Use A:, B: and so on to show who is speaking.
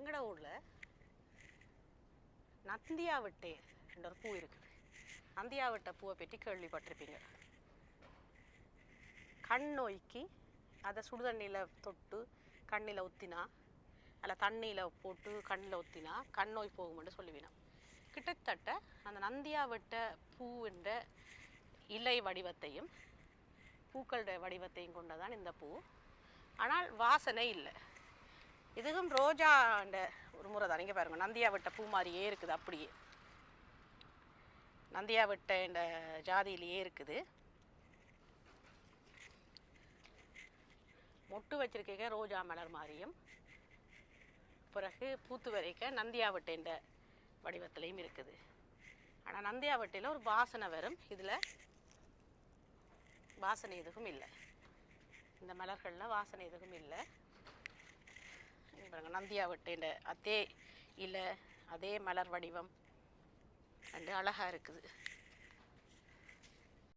A: எங்கட ஊரில்? நந்தியாவட்டே என்ற ஒரு பூ இருக்குது நந்தியாவட்ட பூவை பற்றி கேள்விப்பட்டிருப்பீங்க. கண் நோய்க்கு அதை சுடுதண்ணியில் தொட்டு கண்ணில் ஊற்றினா அல்ல தண்ணியில் போட்டு கண்ணில் ஊற்றினா கண் நோய் போகும்னு சொல்லுவினா கிட்டத்தட்ட அந்த நந்தியாவட்ட பூவின்ற இலை வடிவத்தையும் பூக்களோட வடிவத்தையும் கொண்டதான் இந்த பூ. ஆனால் வாசனை இல்லை. இதுவும் ரோஜாண்ட ஒரு முறை தான். இங்கே பாருங்க நந்தியாவட்ட பூ மாதிரியே இருக்குது அப்படியே. நந்தியாவட்ட இந்த ஜாதியிலேயே இருக்குது. மொட்டு வச்சிருக்க ரோஜா மலர் மாதிரியும். பிறகு பூத்து வரைக்க நந்தியாவட்டைன்ற வடிவத்திலையும் இருக்குது. ஆனால் நந்தியாவட்டையில் ஒரு வாசனை வரும். இதில் வாசனை எதுவும் இல்லை. இந்த மலர்களில் வாசனை எதுவும் இல்லை. இங்க பாருங்க அதே இல்லை அதே மலர் வடிவம். ரெண்டு அழகாக இருக்குது.